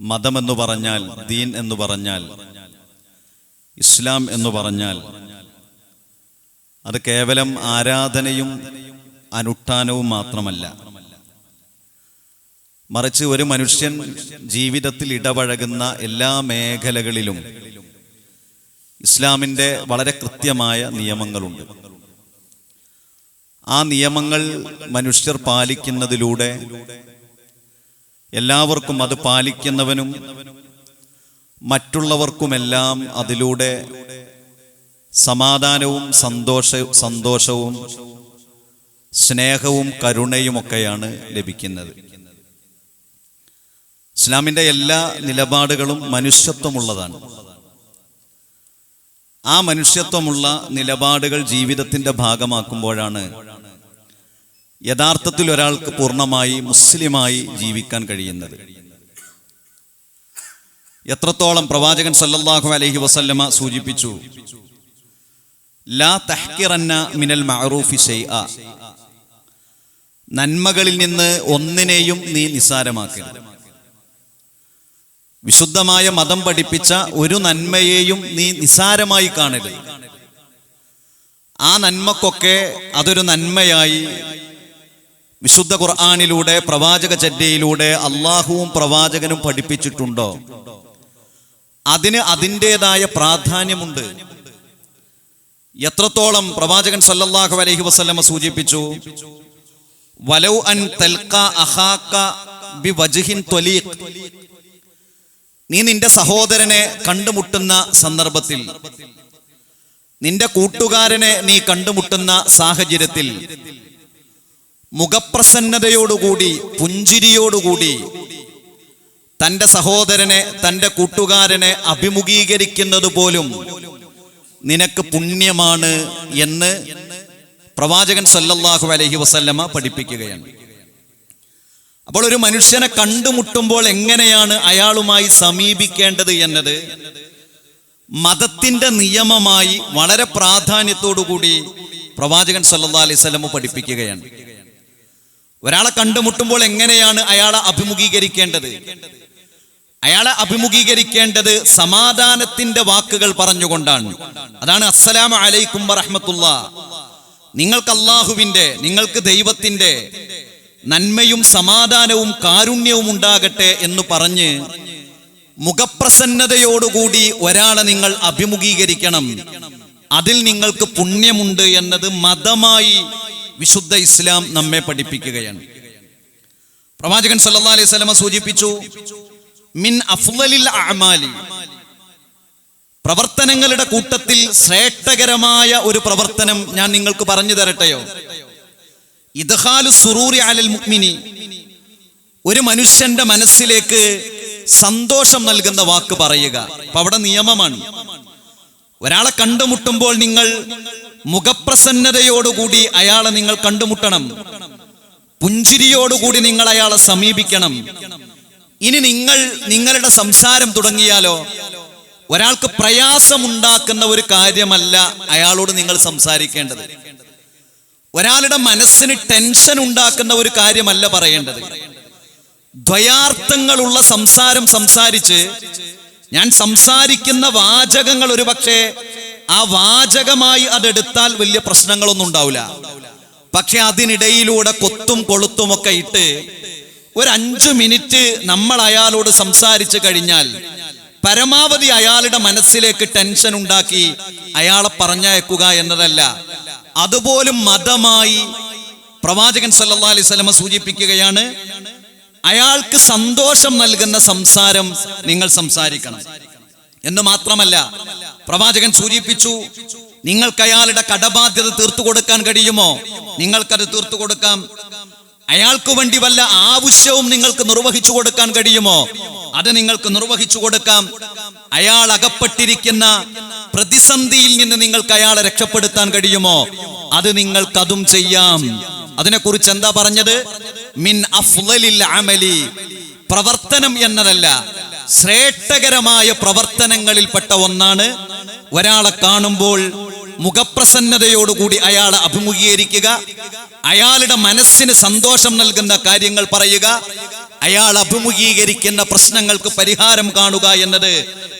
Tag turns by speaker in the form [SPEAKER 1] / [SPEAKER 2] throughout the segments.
[SPEAKER 1] മതമെന്ന് പറഞ്ഞാൽ ദീൻ എന്ന് പറഞ്ഞാൽ ഇസ്ലാം എന്ന് പറഞ്ഞാൽ അത് കേവലം ആരാധനയും അനുഷ്ഠാനവും മാത്രമല്ല. മറിച്ച് ഒരു മനുഷ്യൻ ജീവിതത്തിൽ ഇടപഴകുന്ന എല്ലാ മേഖലകളിലും ഇസ്ലാമിന്റെ വളരെ കൃത്യമായ നിയമങ്ങളുണ്ട്. ആ നിയമങ്ങൾ മനുഷ്യർ പാലിക്കുന്നതിലൂടെ എല്ലാവർക്കും അത് പാലിക്കുന്നവനും മറ്റുള്ളവർക്കുമെല്ലാം അതിലൂടെ സമാധാനവും സന്തോഷ സന്തോഷവും സ്നേഹവും കരുണയുമൊക്കെയാണ് ലഭിക്കുന്നത്. ഇസ്ലാമിന്റെ എല്ലാ നിലപാടുകളും മനുഷ്യത്വമുള്ളതാണ്. ആ മനുഷ്യത്വമുള്ള നിലപാടുകൾ ജീവിതത്തിന്റെ ഭാഗമാക്കുമ്പോഴാണ് യഥാർത്ഥത്തിൽ ഒരാൾക്ക് പൂർണമായി മുസ്ലിമായി ജീവിക്കാൻ കഴിയുന്നത്. എത്രത്തോളം പ്രവാചകൻ സല്ലല്ലാഹു അലൈഹി വസല്ലമ സൂചിപ്പിച്ചു? ലാ തഹ്കിറന്ന മിനൽ മഅറൂഫി ഷൈഅ നന്മകളിൽ നിന്ന് ഒന്നിനെയും നീ നിസ്സാരമാക്കരുത്. വിശുദ്ധമായ മതം പഠിപ്പിച്ച ഒരു നന്മയെയും നീ നിസ്സാരമായി കാണരുത്. ആ നന്മക്കൊക്കെ അതൊരു നന്മയായി വിശുദ്ധ ഖുർആാനിലൂടെ പ്രവാചക ചര്യയിലൂടെ അള്ളാഹുവും പ്രവാചകനും പഠിപ്പിച്ചിട്ടുണ്ടോ? അതിന് അതിന്റെതായ പ്രാധാന്യമുണ്ട്. എത്രത്തോളം പ്രവാചകൻ സല്ലല്ലാഹു അലൈഹി വസല്ലമ സൂചിപ്പിച്ചു? വലൗ അൻ തൽക്ക അഹാക്ക ബി വജ്ഹിൻ ത്വലീഖ് നീ നിന്റെ സഹോദരനെ കണ്ടുമുട്ടുന്ന സന്ദർഭത്തിൽ നിന്റെ കൂട്ടുകാരനെ നീ കണ്ടുമുട്ടുന്ന സാഹചര്യത്തിൽ മുഖപ്രസന്നതയോടുകൂടി പുഞ്ചിരിയോടുകൂടി തന്റെ സഹോദരനെ തന്റെ കൂട്ടുകാരനെ അഭിമുഖീകരിക്കുന്നത് പോലും നിനക്ക് പുണ്യമാണ് എന്ന് പ്രവാചകൻ സല്ലല്ലാഹു അലഹി വസല്ലമ പഠിപ്പിക്കുകയാണ്. അപ്പോൾ ഒരു മനുഷ്യനെ കണ്ടുമുട്ടുമ്പോൾ എങ്ങനെയാണ് അയാളുമായി സമീപിക്കേണ്ടത് എന്നത്? മതത്തിന്റെ നിയമമായി വളരെ പ്രാധാന്യത്തോടു കൂടി പ്രവാചകൻ സല്ലല്ലാഹു അലൈഹി വസല്ലമ പഠിപ്പിക്കുകയാണ്. ഒരാളെ കണ്ടുമുട്ടുമ്പോൾ എങ്ങനെയാണ് അയാളെ അഭിമുഖീകരിക്കേണ്ടത്? അയാളെ അഭിമുഖീകരിക്കേണ്ടത് സമാധാനത്തിന്റെ വാക്കുകൾ പറഞ്ഞുകൊണ്ടാണ്. അതാണ് അസ്സലാം അലൈക്കും വറഹമത്തുള്ള. നിങ്ങൾക്ക് അള്ളാഹുവിന്റെ നിങ്ങൾക്ക് ദൈവത്തിന്റെ നന്മയും സമാധാനവും കാരുണ്യവും ഉണ്ടാകട്ടെ എന്ന് പറഞ്ഞ് മുഖപ്രസന്നതയോടുകൂടി ഒരാളെ നിങ്ങൾ അഭിമുഖീകരിക്കണം. അതിൽ നിങ്ങൾക്ക് പുണ്യമുണ്ട് എന്നത് മതമായി വിശുദ്ധ ഇസ്ലാം നമ്മെ പഠിപ്പിക്കുകയാണ്. പ്രവാചകൻ സല്ലാ അലൈഹി സ്വലമ സൂചിപ്പിച്ചു മിൻ അഫ്ലലിൽ അഅമാലി. പ്രവർത്തനങ്ങളുടെ കൂട്ടത്തിൽ ശ്രേഷ്ഠകരമായ ഒരു പ്രവർത്തനം ഞാൻ നിങ്ങൾക്ക് പറഞ്ഞു തരട്ടെയോ? ഇദ്ഹാലു അലൽ മുഅ്മിനി ഒരു മനുഷ്യന്റെ മനസ്സിലേക്ക് സന്തോഷം നൽകുന്ന വാക്ക് പറയുക. അവിടെ നിയമമാണ്. ഒരാളെ കണ്ടുമുട്ടുമ്പോൾ നിങ്ങൾ മുഖപ്രസന്നതയോടുകൂടി അയാളെ നിങ്ങൾ കണ്ടുമുട്ടണം. പുഞ്ചിരിയോടുകൂടി നിങ്ങൾ അയാളെ സമീപിക്കണം. ഇനി നിങ്ങൾ നിങ്ങളുടെ സംസാരം തുടങ്ങിയാലോ? ഒരാൾക്ക് പ്രയാസമുണ്ടാക്കുന്ന ഒരു കാര്യമല്ല അയാളോട് നിങ്ങൾ സംസാരിക്കേണ്ടത്. ഒരാളുടെ മനസ്സിന് ടെൻഷൻ ഉണ്ടാക്കുന്ന ഒരു കാര്യമല്ല പറയേണ്ടത്. ദ്വയാർത്ഥങ്ങളുള്ള സംസാരം സംസാരിച്ച് ഞാൻ സംസാരിക്കുന്ന വാചകങ്ങൾ ഒരു പക്ഷേ ആ വാചകമായി അതെടുത്താൽ വലിയ പ്രശ്നങ്ങളൊന്നും ഉണ്ടാവില്ല. പക്ഷെ അതിനിടയിലൂടെ കൊത്തും കൊളുത്തും ഒക്കെ ഇട്ട് ഒരു അഞ്ചു മിനിറ്റ് നമ്മൾ അയാളോട് സംസാരിച്ചു കഴിഞ്ഞാൽ പരമാവധി അയാളുടെ മനസ്സിലേക്ക് ടെൻഷൻ ഉണ്ടാക്കി അയാളെ പറഞ്ഞയക്കുക എന്നതല്ല. അതുപോലും മതമായി പ്രവാചകൻ സല്ലാ വസല്ലമ സൂചിപ്പിക്കുകയാണ് അയാൾക്ക് സന്തോഷം നൽകുന്ന സംസാരം നിങ്ങൾ സംസാരിക്കണം. എന്ന് മാത്രമല്ല പ്രവാചകൻ സൂചിപ്പിച്ചു നിങ്ങൾക്ക് അയാളുടെ കടബാധ്യത തീർത്തു കൊടുക്കാൻ കഴിയുമോ? നിങ്ങൾക്കത് തീർത്തു കൊടുക്കാം. അയാൾക്ക് വേണ്ടി വല്ല ആവശ്യവും നിങ്ങൾക്ക് നിർവഹിച്ചു കൊടുക്കാൻ കഴിയുമോ? അത് നിങ്ങൾക്ക് നിർവഹിച്ചു കൊടുക്കാം. അയാൾ അകപ്പെട്ടിരിക്കുന്ന പ്രതിസന്ധിയിൽ നിന്ന് നിങ്ങൾക്ക് അയാളെ രക്ഷപ്പെടുത്താൻ കഴിയുമോ? അത് നിങ്ങൾക്കതും ചെയ്യാം. അതിനെക്കുറിച്ച് എന്താ പറഞ്ഞത്? മിൻ അഫ്ലലിൽ അമലി. പ്രവർത്തനം എന്നതല്ല ശ്രേഷ്ഠകരമായ പ്രവർത്തനങ്ങളിൽപ്പെട്ട ഒന്നാണ് ഒരാളെ കാണുമ്പോൾ മുഖപ്രസന്നതയോടുകൂടി അയാളെ അഭിമുഖീകരിക്കുക അയാളുടെ മനസ്സിന് സന്തോഷം നൽകുന്ന കാര്യങ്ങൾ പറയുക അയാൾ അഭിമുഖീകരിക്കുന്ന പ്രശ്നങ്ങൾക്ക് പരിഹാരം കാണുക എന്നത്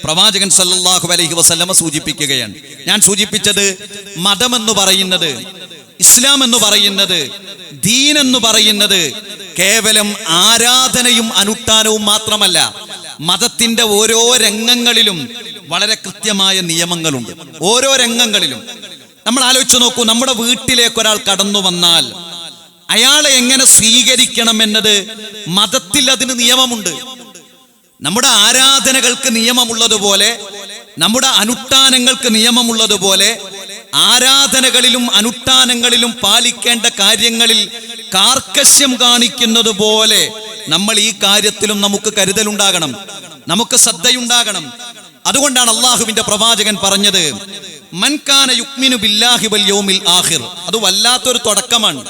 [SPEAKER 1] പ്രവാചകൻ സല്ലാഹു അലഹി വസ്ലമ സൂചിപ്പിക്കുകയാണ്. ഞാൻ സൂചിപ്പിച്ചത് മതമെന്ന് പറയുന്നത് ഇസ്ലാം എന്ന് പറയുന്നത് ദീൻ എന്ന് പറയുന്നത് കേവലം ആരാധനയും അനുഷ്ഠാനവും മാത്രമല്ല മതത്തിന്റെ ഓരോ രംഗങ്ങളിലും വളരെ കൃത്യമായ നിയമങ്ങളുണ്ട്. ഓരോ രംഗങ്ങളിലും. നമ്മൾ ആലോചിച്ച് നോക്കൂ നമ്മുടെ വീട്ടിലേക്ക് ഒരാൾ കടന്നു വന്നാൽ അയാളെ എങ്ങനെ സ്വീകരിക്കണം എന്നത് മതത്തിൽ അതിന് നിയമമുണ്ട്. നമ്മുടെ ആരാധനകൾക്ക് നിയമമുള്ളതുപോലെ നമ്മുടെ അനുഷ്ഠാനങ്ങൾക്ക് നിയമമുള്ളതുപോലെ ആരാധനകളിലും അനുഷ്ഠാനങ്ങളിലും പാലിക്കേണ്ട കാര്യങ്ങളിൽ കാർക്കശ്യം കാണിക്കുന്നത് പോലെ നമ്മൾ ഈ കാര്യത്തിലും നമുക്ക് കരുതലുണ്ടാകണം. നമുക്ക് ശ്രദ്ധയുണ്ടാകണം. അതുകൊണ്ടാണ് അള്ളാഹുവിന്റെ പ്രവാചകൻ പറഞ്ഞത് മൻകാന യുക്മിനു ബില്ലാഹി വൽ യൗമിൽ ആഹിർ അത് വല്ലാത്തൊരു തുടക്കമാണ്.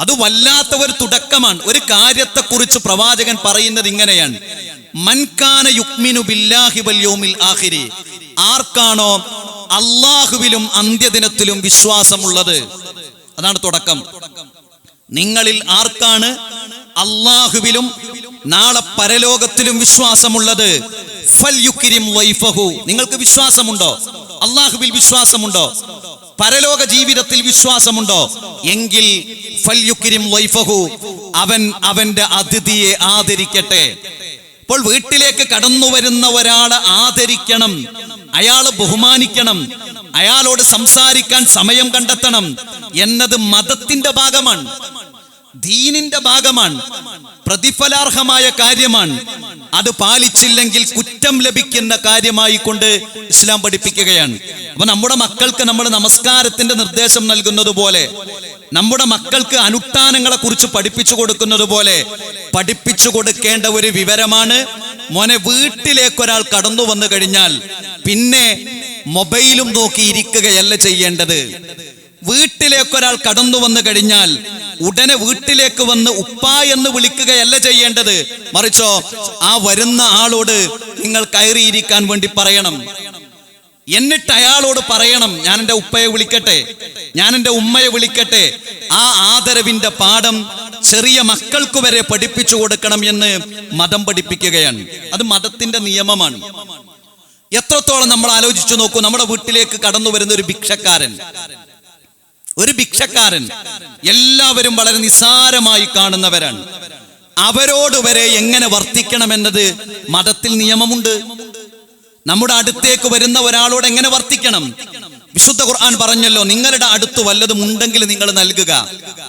[SPEAKER 1] അത് വല്ലാത്ത ഒരു തുടക്കമാണ്. ഒരു കാര്യത്തെക്കുറിച്ച് പ്രവാചകൻ പറയുന്നത് ഇങ്ങനെയാണ്. മൻകാന യുക്മിനു ബില്ലാഹി വൽ യൗമിൽ ആഹിരി ആർക്കാണോ അള്ളാഹുവിലും അന്ത്യദിനത്തിലും വിശ്വാസമുള്ളത്. അതാണ് തുടക്കം. നിങ്ങളിൽ ആർക്കാണ് അള്ളാഹുവിലും നാളെ പരലോകത്തിലും വിശ്വാസമുള്ളത്? നിങ്ങൾക്ക് വിശ്വാസമുണ്ടോ? അള്ളാഹുവിൽ വിശ്വാസമുണ്ടോ? പരലോക ജീവിതത്തിൽ വിശ്വാസമുണ്ടോ? എങ്കിൽ അവൻ അവന്റെ അതിഥിയെ ആദരിക്കട്ടെ. അപ്പോൾ വീട്ടിലേക്ക് കടന്നു വരുന്ന ഒരാളെ ആദരിക്കണം. അയാൾ ബഹുമാനിക്കണം. അയാളോട് സംസാരിക്കാൻ സമയം കണ്ടെത്തണം. എന്നത് മതത്തിന്റെ ഭാഗമാണ്. ദീനിന്റെ ഭാഗമാണ്. പ്രതിഫലാർഹമായ കാര്യമാണ്. അത് പാലിച്ചില്ലെങ്കിൽ കുറ്റം ലഭിക്കുന്ന കാര്യമായി കൊണ്ട് ഇസ്ലാം പഠിപ്പിക്കുകയാണ്. അപ്പൊ നമ്മുടെ മക്കൾക്ക് നമ്മൾ നമസ്കാരത്തിന്റെ നിർദ്ദേശം നൽകുന്നത് പോലെ നമ്മുടെ മക്കൾക്ക് അനുഷ്ഠാനങ്ങളെ കുറിച്ച് പഠിപ്പിച്ചു കൊടുക്കുന്നത് പോലെ പഠിപ്പിച്ചു കൊടുക്കേണ്ട ഒരു വിവരമാണ് മോനെ വീട്ടിലേക്ക് ഒരാൾ കടന്നു വന്നു കഴിഞ്ഞാൽ പിന്നെ മൊബൈലും നോക്കി ഇരിക്കുകയല്ല ചെയ്യേണ്ടത്. വീട്ടിലേക്ക് ഒരാൾ കടന്നു വന്നു കഴിഞ്ഞാൽ ഉടനെ വീട്ടിലേക്ക് വന്ന് ഉപ്പ എന്ന് വിളിക്കുകയല്ല ചെയ്യേണ്ടത്. മറിച്ചോ ആ വരുന്ന ആളോട് നിങ്ങൾ കയറിയിരിക്കാൻ വേണ്ടി പറയണം. എന്നിട്ട് അയാളോട് പറയണം ഞാൻ എന്റെ ഉപ്പയെ വിളിക്കട്ടെ ഞാൻ എന്റെ ഉമ്മയെ വിളിക്കട്ടെ. ആ ആദരവിന്റെ പാഠം ചെറിയ മക്കൾക്ക് വരെ പഠിപ്പിച്ചു കൊടുക്കണം എന്ന് മതം പഠിപ്പിക്കുകയാണ്. അത് മതത്തിന്റെ നിയമമാണ്. എത്രത്തോളം നമ്മൾ ആലോചിച്ചു നോക്കൂ നമ്മുടെ വീട്ടിലേക്ക് കടന്നു വരുന്ന ഒരു ഭിക്ഷക്കാരൻ. ഒരു ഭിക്ഷക്കാരൻ എല്ലാവരും വളരെ നിസാരമായി കാണുന്നവരാണ്. അവരോട് വരെ എങ്ങനെ വർത്തിക്കണമെന്നത് മതത്തിൽ നിയമമുണ്ട്. നമ്മുടെ അടുത്തേക്ക് വരുന്ന ഒരാളോട് എങ്ങനെ വർത്തിക്കണം? വിശുദ്ധ ഖുർആൻ പറഞ്ഞല്ലോ നിങ്ങളുടെ അടുത്ത് വല്ലതും ഉണ്ടെങ്കിൽ നിങ്ങൾ നൽകുക.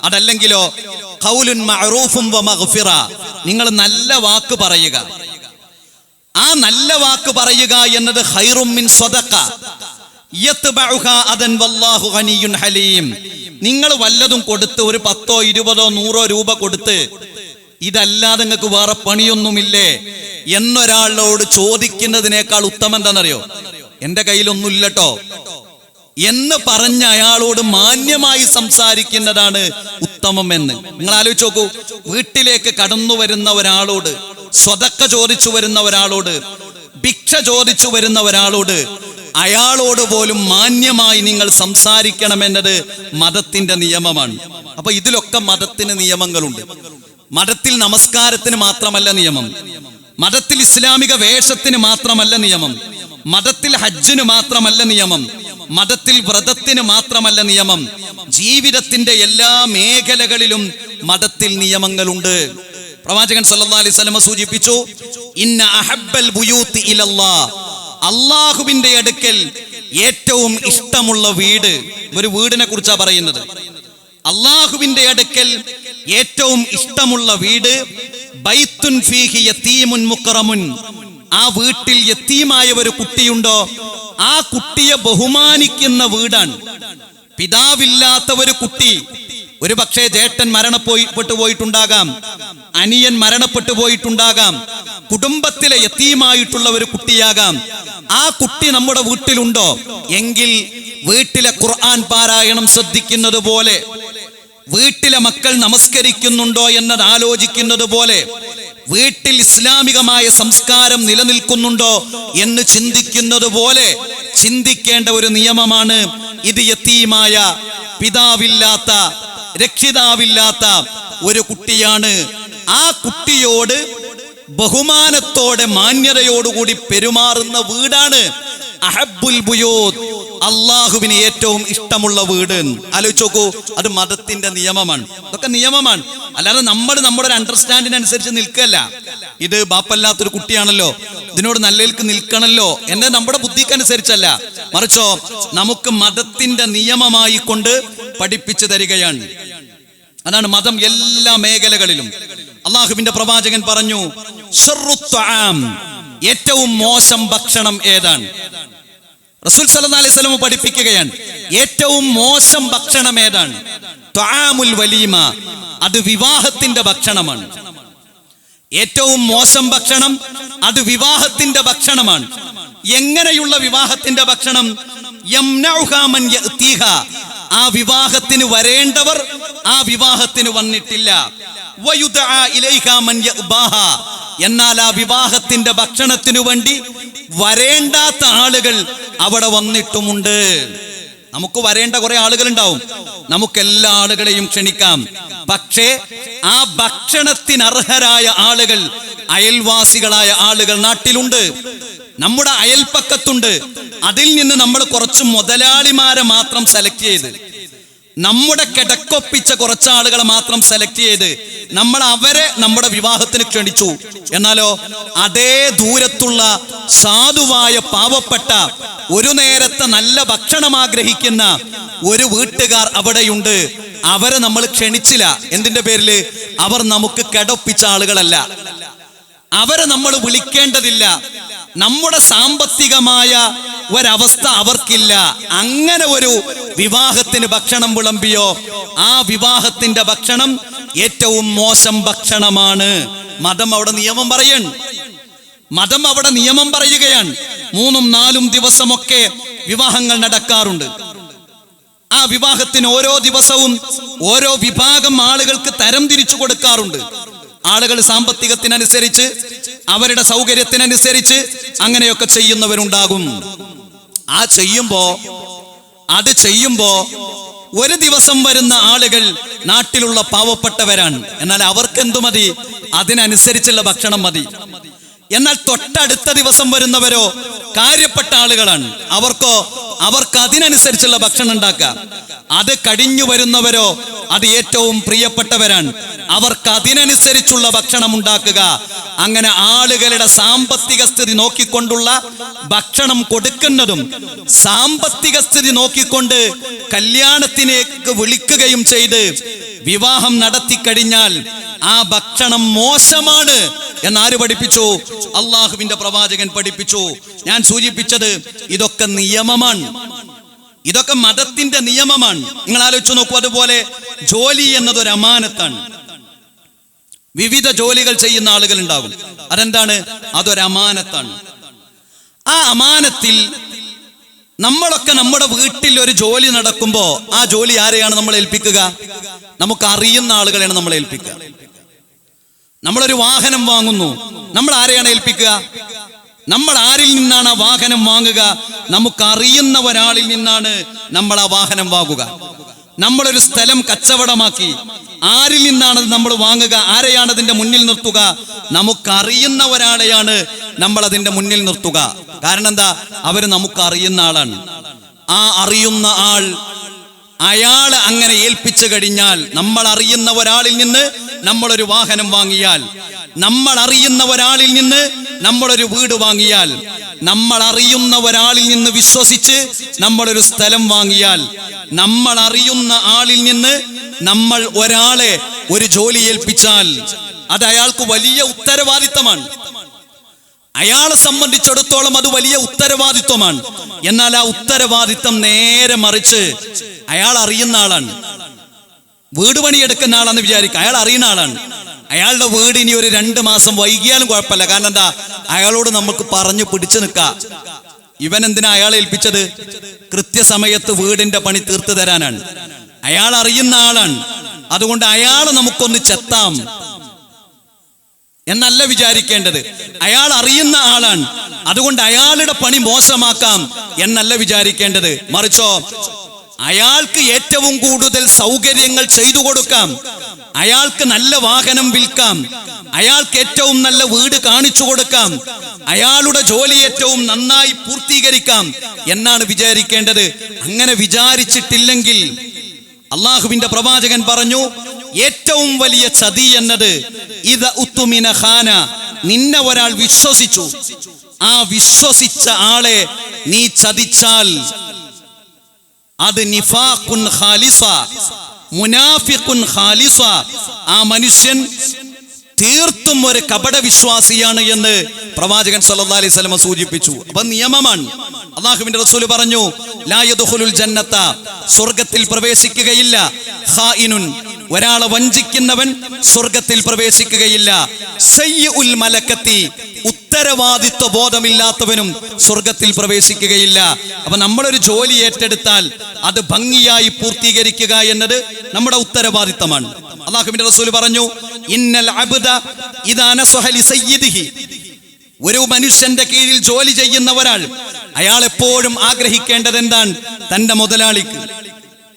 [SPEAKER 1] അതല്ലെങ്കിലോ ഖൗലുൻ മഅറൂഫും നിങ്ങൾ നല്ല വാക്ക് പറയുക. ആ നല്ല വാക്ക് പറയുക എന്നത് ഹൈറും മിൻ ഹലീം. നിങ്ങൾ വല്ലതും കൊടുത്ത് ഒരു പത്തോ ഇരുപതോ നൂറോ രൂപ കൊടുത്ത് ഇതല്ലാതെ നിങ്ങൾക്ക് വേറെ പണിയൊന്നുമില്ലേ? എന്നൊരാളോട് ചോദിക്കുന്നതിനേക്കാൾ ഉത്തമം എന്താണെന്നറിയോ? എന്റെ കയ്യിലൊന്നുമില്ലട്ടോ. എന്ന് പറഞ്ഞ അയാളോട് മാന്യമായി സംസാരിക്കുന്നതാണ് ഉത്തമം എന്ന് നിങ്ങൾ ആലോചിച്ച് നോക്കൂ വീട്ടിലേക്ക് കടന്നു വരുന്ന ഒരാളോട് സ്വതക്ക ചോദിച്ചു വരുന്ന ഒരാളോട് ഭിക്ഷ ചോദിച്ചു വരുന്ന ഒരാളോട് അയാളോട് പോലും മാന്യമായി നിങ്ങൾ സംസാരിക്കണമെന്നത് മതത്തിന്റെ നിയമമാണ്. അപ്പൊ ഇതിലൊക്കെ മതത്തിന് നിയമങ്ങളുണ്ട്. മതത്തിൽ നമസ്കാരത്തിന് മാത്രമല്ല നിയമം. മതത്തിൽ ഇസ്ലാമിക വേഷത്തിന് മാത്രമല്ല നിയമം. മതത്തിൽ ഹജ്ജിന് മാത്രമല്ല നിയമം. മതത്തിൽ വ്രതത്തിന് മാത്രമല്ല നിയമം. ജീവിതത്തിന്റെ എല്ലാ മേഖലകളിലും മതത്തിൽ നിയമങ്ങളുണ്ട്. പ്രവാചകൻ സല്ലല്ലാഹു അലൈഹി സൂചിപ്പിച്ചു ഇന്ന അഹബ്ബൽ അള്ളാഹുവിന്റെ അടുക്കൽ ഏറ്റവും ഇഷ്ടമുള്ള വീട് ഒരു വീടിനെ കുറിച്ചാ പറയുന്നത്. അള്ളാഹുവിന്റെ അടുക്കൽ ഏറ്റവും ഇഷ്ടമുള്ള വീട് ബൈത്തുൻ ഫീഹി ആ വീട്ടിൽ യത്തീമായ ഒരു കുട്ടിയുണ്ടോ? ആ കുട്ടിയെ ബഹുമാനിക്കുന്ന വീടാണ്. പിതാവില്ലാത്ത ഒരു കുട്ടി. ഒരു പക്ഷേ ജേട്ടൻ മരണപ്പെട്ടു പോയിട്ടുണ്ടാകാം. അനിയൻ മരണപ്പെട്ടു പോയിട്ടുണ്ടാകാം. കുടുംബത്തിലെ എത്തിയുമായിട്ടുള്ള ഒരു കുട്ടിയാകാം. ആ കുട്ടി നമ്മുടെ വീട്ടിലുണ്ടോ? എങ്കിൽ വീട്ടിലെ ഖുർആൻ പാരായണം ശ്രദ്ധിക്കുന്നത് പോലെ വീട്ടിലെ മക്കൾ നമസ്കരിക്കുന്നുണ്ടോ എന്നത് ആലോചിക്കുന്നത് പോലെ വീട്ടിൽ ഇസ്ലാമികമായ സംസ്കാരം നിലനിൽക്കുന്നുണ്ടോ എന്ന് ചിന്തിക്കുന്നത് പോലെ ചിന്തിക്കേണ്ട ഒരു നിയമമാണ് ഇത് യത്തീമായ പിതാവില്ലാത്ത രക്ഷിതാവില്ലാത്ത ഒരു കുട്ടിയാണ്. ആ കുട്ടിയോട് ബഹുമാനത്തോടെ മാന്യതയോടുകൂടി പെരുമാറുന്ന വീടാണ് അഹബുൽ അള്ളാഹുവിന് ഏറ്റവും ഇഷ്ടമുള്ള വീട് ആലോചിച്ച് അത് മതത്തിന്റെ നിയമമാണ്. ഇതൊക്കെ നിയമമാണ്. അല്ലാതെ നമ്മൾ നമ്മുടെ ഒരു അണ്ടർസ്റ്റാൻഡിന് അനുസരിച്ച് നിൽക്കല്ല. ഇത് ബാപ്പല്ലാത്തൊരു കുട്ടിയാണല്ലോ. ഇതിനോട് നല്ലതിൽക്ക് നിൽക്കണല്ലോ. എന്നെ നമ്മുടെ ബുദ്ധിക്കനുസരിച്ചല്ല. മറിച്ചോ നമുക്ക് മതത്തിന്റെ നിയമമായി കൊണ്ട് പഠിപ്പിച്ചു തരികയാണ്. അതാണ് മതം എല്ലാ മേഖലകളിലും. അള്ളാഹുവിന്റെ പ്രവാചകൻ പറഞ്ഞു ഏറ്റവും മോശം ഭക്ഷണം ഏതാണ്? റസൂൽ സല്ലല്ലാഹു അലൈഹി വസല്ലം പഠിപ്പിക്കുകയാണ് ഏറ്റവും മോശം ഭക്ഷണം ഏതാണ്? ത്വആമുൽ വലീമ അത് വിവാഹത്തിന്റെ ഭക്ഷണമാണ്. ഏറ്റവും മോശം ഭക്ഷണം അത് വിവാഹത്തിന്റെ ഭക്ഷണമാണ് എങ്ങനെയുള്ള വിവാഹത്തിന്റെ ഭക്ഷണം. ആ വിവാഹത്തിന് വരേണ്ടവർ ആ വിവാഹത്തിന് വന്നിട്ടില്ല. എന്നാൽ ആ വിവാഹത്തിന്റെ ഭക്ഷണത്തിനു വേണ്ടി വരേണ്ടാത്ത ആളുകൾ അവിടെ വന്നിട്ടുമുണ്ട് നമുക്ക് വരേണ്ട കുറെ ആളുകൾ ഉണ്ടാവും നമുക്ക് എല്ലാ ആളുകളെയും ക്ഷണിക്കാം. പക്ഷേ ആ ഭക്ഷണത്തിന് അർഹരായ ആളുകൾ അയൽവാസികളായ ആളുകൾ നാട്ടിലുണ്ട്. നമ്മുടെ അയൽപ്പക്കത്തുണ്ട് അതിൽ നിന്ന് നമ്മൾ കുറച്ച് മുതലാളിമാരെ മാത്രം സെലക്ട് ചെയ്ത് നമ്മുടെ കിടക്കൊപ്പിച്ച കുറച്ച് ആളുകളെ മാത്രം സെലക്ട് ചെയ്ത് നമ്മൾ അവരെ നമ്മുടെ വിവാഹത്തിന് ക്ഷണിച്ചു. എന്നാലോ അതേ ദൂരത്തുള്ള സാധുവായ പാവപ്പെട്ട ഒരു നേരത്തെ നല്ല ഭക്ഷണം ആഗ്രഹിക്കുന്ന ഒരു വീട്ടുകാർ അവിടെയുണ്ട്. അവരെ നമ്മൾ ക്ഷണിച്ചില്ല. എന്തിന്റെ പേരിൽ? അവർ നമുക്ക് കിടപ്പിച്ച ആളുകളല്ല. അവരെ നമ്മൾ വിളിക്കേണ്ടതില്ല. നമ്മുടെ സാമ്പത്തികമായ ഒരവസ്ഥ അവർക്കില്ല. അങ്ങനെ ഒരു വിവാഹത്തിന് ഭക്ഷണം വിളമ്പിയോ? ആ വിവാഹത്തിന്റെ ഭക്ഷണം ഏറ്റവും മോശം ഭക്ഷണമാണ്. മതം അവിടെ നിയമം പറയൺ മതം അവിടെ നിയമം പറയുകയാണ്. മൂന്നും നാലും ദിവസമൊക്കെ വിവാഹങ്ങൾ നടക്കാറുണ്ട്. ആ വിവാഹത്തിന് ഓരോ ദിവസവും ഓരോ വിഭാഗം ആളുകൾക്ക് തരം തിരിച്ചു കൊടുക്കാറുണ്ട്. ആളുകൾ സാമ്പത്തികത്തിനനുസരിച്ച് അവരുടെ സൗകര്യത്തിനനുസരിച്ച് അങ്ങനെയൊക്കെ ചെയ്യുന്നവരുണ്ടാകും. ആ ചെയ്യുമ്പോ അത് ചെയ്യുമ്പോ ഒരു ദിവസം വരുന്ന ആളുകൾ നാട്ടിലുള്ള പാവപ്പെട്ടവരാണ്. എന്നാൽ അവർക്ക് എന്തു മതി? അതിനനുസരിച്ചുള്ള ഭക്ഷണം മതി. എന്നാൽ തൊട്ടടുത്ത ദിവസം വരുന്നവരോ കാര്യപ്പെട്ട ആളുകളാണ്. അവർക്കോ അവർക്ക് അതിനനുസരിച്ചുള്ള ഭക്ഷണം ഉണ്ടാക്കാം അത് കഴിഞ്ഞു വരുന്നവരോ അത് ഏറ്റവും പ്രിയപ്പെട്ടവരാണ്. അവർക്ക് അതിനനുസരിച്ചുള്ള ഭക്ഷണം ഉണ്ടാക്കുക. അങ്ങനെ ആളുകളുടെ സാമ്പത്തിക സ്ഥിതി നോക്കിക്കൊണ്ടുള്ള ഭക്ഷണം കൊടുക്കുന്നതും സാമ്പത്തിക സ്ഥിതി നോക്കിക്കൊണ്ട് കല്യാണത്തിനേക്ക് വിളിക്കുകയും ചെയ്ത് വിവാഹം നടത്തി കഴിഞ്ഞാൽ ആ ഭക്ഷണം മോശമാണ്. എന്നാര് പഠിപ്പിച്ചു? അള്ളാഹുവിന്റെ പ്രവാചകൻ പഠിപ്പിച്ചു. ഞാൻ സൂചിപ്പിച്ചത് ഇതൊക്കെ നിയമമാണ്. ഇതൊക്കെ മതത്തിന്റെ നിയമമാണ്. നിങ്ങൾ ആലോചിച്ചു നോക്കൂ അതുപോലെ ജോലി ഒരു അമാനത്താണ്. വിവിധ ജോലികൾ ചെയ്യുന്ന ആളുകൾ ഉണ്ടാകും. അതെന്താണ്? അതൊരമാനത്താണ് ആ അമാനത്തിൽ നമ്മളൊക്കെ നമ്മുടെ വീട്ടിൽ ഒരു ജോലി നടക്കുമ്പോ ആ ജോലി ആരെയാണ് നമ്മൾ ഏൽപ്പിക്കുക? നമുക്ക് അറിയുന്ന ആളുകളെയാണ് നമ്മൾ ഏൽപ്പിക്കുക. നമ്മളൊരു വാഹനം വാങ്ങുന്നു. നമ്മൾ ആരെയാണ് ഏൽപ്പിക്കുക? നമ്മൾ ആരിൽ നിന്നാണ് ആ വാഹനം വാങ്ങുക? നമുക്കറിയുന്ന ഒരാളിൽ നിന്നാണ് നമ്മൾ ആ വാഹനം വാങ്ങുക. നമ്മളൊരു സ്ഥലം കച്ചവടമാക്കി. ആരിൽ നിന്നാണ് നമ്മൾ വാങ്ങുക? ആരെയാണ് അതിന്റെ മുന്നിൽ നിർത്തുക? നമുക്കറിയുന്ന ഒരാളെയാണ് നമ്മൾ അതിന്റെ മുന്നിൽ നിർത്തുക. കാരണം എന്താ? അവർ നമുക്ക് അറിയുന്ന ആളാണ്. ആ അറിയുന്ന ആൾ അയാൾ അങ്ങനെ ഏൽപ്പിച്ചു കഴിഞ്ഞാൽ നമ്മൾ അറിയുന്ന ഒരാളിൽ നിന്ന് നമ്മളൊരു വാഹനം വാങ്ങിയാൽ നമ്മൾ അറിയുന്ന ഒരാളിൽ നിന്ന് നമ്മളൊരു വീട് വാങ്ങിയാൽ നമ്മൾ അറിയുന്ന ഒരാളിൽ നിന്ന് വിശ്വസിച്ച് നമ്മളൊരു സ്ഥലം വാങ്ങിയാൽ നമ്മൾ അറിയുന്ന ആളിൽ നിന്ന് നമ്മൾ ഒരാളെ ഒരു ജോലി ഏൽപ്പിച്ചാൽ അത് അയാൾക്ക് വലിയ ഉത്തരവാദിത്തമാണ്. അയാളെ സംബന്ധിച്ചിടത്തോളം അത് വലിയ ഉത്തരവാദിത്വമാണ്. എന്നാൽ ആ ഉത്തരവാദിത്തം നേരെ മറിച്ച് അയാൾ അറിയുന്ന ആളാണ്. വീട് പണിയെടുക്കുന്ന ആളാന്ന് വിചാരിക്കുക അയാൾ അറിയുന്ന ആളാണ്. അയാളുടെ വീട് ഇനി ഒരു രണ്ട് മാസം വൈകിയാലും കുഴപ്പമില്ല. കാരണം എന്താ? അയാളോട് നമുക്ക് പറഞ്ഞു പിടിച്ചു നിൽക്കാം. ഇവൻ എന്തിനാ അയാളെ ഏൽപ്പിച്ചത്? കൃത്യസമയത്ത് വീടിന്റെ പണി തീർത്തു തരാനാണ്. അയാൾ അറിയുന്ന ആളാണ്. അതുകൊണ്ട് അയാൾ നമുക്കൊന്ന് ചെത്താം. എന്നല്ല വിചാരിക്കേണ്ടത്. അയാൾ അറിയുന്ന ആളാണ്. അതുകൊണ്ട് അയാളുടെ പണി മോശമാക്കാം എന്നല്ല വിചാരിക്കേണ്ടത്. മറിച്ചോ? അയാൾക്ക് ഏറ്റവും കൂടുതൽ സൗകര്യങ്ങൾ ചെയ്തു കൊടുക്കാം. അയാൾക്ക് നല്ല വാഹനം വിൽക്കാം. അയാൾക്ക് ഏറ്റവും നല്ല വീട് കാണിച്ചു കൊടുക്കാം. അയാളുടെ ജോലി ഏറ്റവും നന്നായി പൂർത്തീകരിക്കാം എന്നാണ് വിചാരിക്കേണ്ടത്. അങ്ങനെ വിചാരിച്ചിട്ടില്ലെങ്കിൽ അള്ളാഹുവിന്റെ പ്രവാചകൻ പറഞ്ഞു ഏറ്റവും വലിയ ചതി എന്നത് ഇത് ഉത്തുമിന ഖാന. നിന്നെ ഒരാൾ വിശ്വസിച്ചു. ആ വിശ്വസിച്ച ആളെ നീ ചതിച്ചാൽ അത് നിഫാഖുൻ ഖാലിസ മുനാഫിഖുൻ ഖാലിസ. ആ മനുഷ്യൻ തീർത്തും ഒരു കപട വിശ്വാസിയാണ് എന്ന് പ്രവാചകൻ സല്ലല്ലാഹു അലൈഹി വസല്ലം സൂചിപ്പിച്ചു. അപ്പൊ നിയമമാണ്. അള്ളാഹുവിന്റെ റസൂൽ പറഞ്ഞു ലാ യദ്ഖുലുൽ ജന്നത്ത. സ്വർഗത്തിൽ പ്രവേശിക്കുകയില്ല. ഖായിനുൻ ഒരാളെ വഞ്ചിക്കുന്നവൻ സ്വർഗത്തിൽ പ്രവേശിക്കുകയില്ല. സയ്യുൽ മലക്കത്തി ഉത്തരവാദിത്വ ബോധമില്ലാത്തവനും സ്വർഗത്തിൽ പ്രവേശിക്കുകയില്ല. അപ്പൊ നമ്മളൊരു ജോലി ഏറ്റെടുത്താൽ അത് ഭംഗിയായി പൂർത്തീകരിക്കുക എന്നത് നമ്മുടെ ഉത്തരവാദിത്തമാണ്. അള്ളാഹുബിന്റെ റസൂൽ പറഞ്ഞു ഇന്നൽ അബുദ ലിസയ്യിദിഹി ഒരു മനുഷ്യന്റെ കീഴിൽ ജോലി ചെയ്യുന്ന ഒരാൾ അയാൾ എപ്പോഴും ആഗ്രഹിക്കേണ്ടത് എന്താണ്? തന്റെ മുതലാളിക്ക്.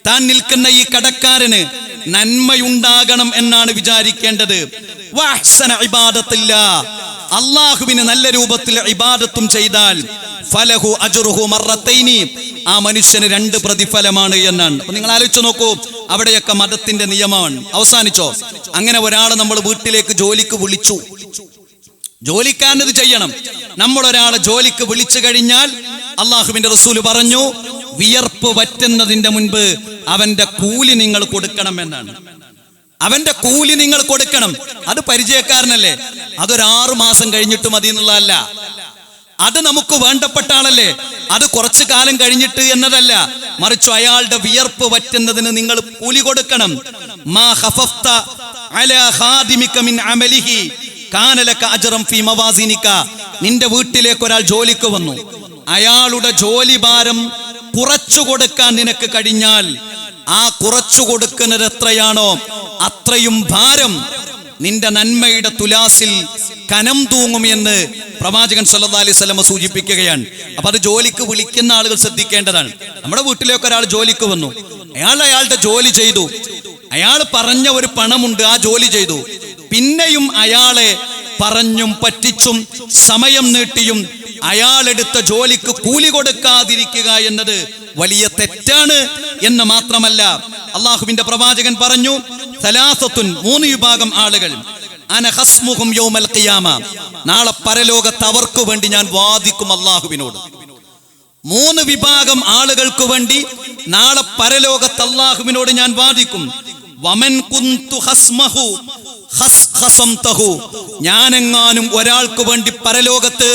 [SPEAKER 1] താൻ നിൽക്കുന്ന ഈ കടക്കാരന് നന്മയുണ്ടാകണം എന്നാണ് വിചാരിക്കേണ്ടത്. അള്ളാഹുവിന് നല്ല രൂപത്തിൽ ഇബാദത്തും ചെയ്താൽ ഫലഹു അജുറുഹു മറത്തൈനി. ആ മനുഷ്യന് രണ്ട് പ്രതിഫലമാണ് എന്നാണ്. നിങ്ങൾ ആലോചിച്ചു നോക്കൂ അവിടെയൊക്കെ മതത്തിന്റെ നിയമമാണ്. അവസാനിച്ചോ? അങ്ങനെ ഒരാളെ നമ്മൾ വീട്ടിലേക്ക് ജോലിക്ക് വിളിച്ചു. ജോലിക്കാരനത് ചെയ്യണം. നമ്മൾ ഒരാളെ ജോലിക്ക് വിളിച്ചു കഴിഞ്ഞാൽ അള്ളാഹുവിന്റെ റസൂൽ പറഞ്ഞു വിയർപ്പ് വറ്റുന്നതിന്റെ മുൻപ് അവന്റെ കൂലി നിങ്ങൾ കൊടുക്കണം എന്നാണ് അവന്റെ കൂലി നിങ്ങൾ കൊടുക്കണം. അത് പരിചയക്കാരനല്ലേ? അതൊരാറു മാസം കഴിഞ്ഞിട്ട് മതി എന്നുള്ളതല്ല. അത് നമുക്ക് വേണ്ടപ്പെട്ട ആളല്ലേ? അത് കുറച്ചു കാലം കഴിഞ്ഞിട്ട് എന്നതല്ല. മറിച്ചു അയാളുടെ വിയർപ്പ് വറ്റുന്നതിന് നിങ്ങൾ കൂലി കൊടുക്കണം. മാ അല ഹാദിമിക മിൻ നിന്റെ വീട്ടിലേക്ക് ഒരാൾ ജോലിക്ക് വന്നു. അയാളുടെ ജോലി ഭാരം കുറച്ചു കൊടുക്കാൻ നിനക്ക് കഴിഞ്ഞാൽ ആ കുറച്ചു കൊടുക്കുന്നത് എത്രയാണോ അത്രയും ഭാരം നിന്റെ നന്മയുടെ തുലാസിൽ കനം തൂങ്ങും എന്ന് പ്രവാചകൻ സല്ലാ അലൈഹി സൂചിപ്പിക്കുകയാണ്. അപ്പൊ അത് ജോലിക്ക് വിളിക്കുന്ന ആളുകൾ ശ്രദ്ധിക്കേണ്ടതാണ്. നമ്മുടെ വീട്ടിലേക്ക് ഒരാൾ ജോലിക്ക് വന്നു. അയാൾ അയാളുടെ ജോലി ചെയ്തു. അയാൾ പറഞ്ഞ ഒരു പണമുണ്ട് ആ ജോലി ചെയ്തു. പിന്നെയും അയാളെ പറഞ്ഞും പറ്റിച്ചും സമയം നീട്ടിയും അയാളെടുത്ത ജോലിക്ക് കൂലി കൊടുക്കാതിരിക്കുക എന്നത് വലിയ തെറ്റാണ് എന്ന് മാത്രമല്ല അള്ളാഹുവിന്റെ പ്രവാചകൻ പറഞ്ഞു സലാസത്തുൻ മൂന്ന് വിഭാഗം ആളുകൾ. അനഹസ്മുഹും യൗമൽ ഖിയാമ. നാളെ പരലോകത്ത് അവർക്ക് വേണ്ടി ഞാൻ വാദിക്കും അള്ളാഹുവിനോട്. മൂന്ന് വിഭാഗം ആളുകൾക്ക് വേണ്ടി നാളെ പരലോകത്ത് അള്ളാഹുവിനോട് ഞാൻ വാദിക്കും. വമൻ കുന്തു ഹസ്മഹു ഞാനെങ്ങാനും ഒരാൾക്ക് വേണ്ടി പരലോകത്ത്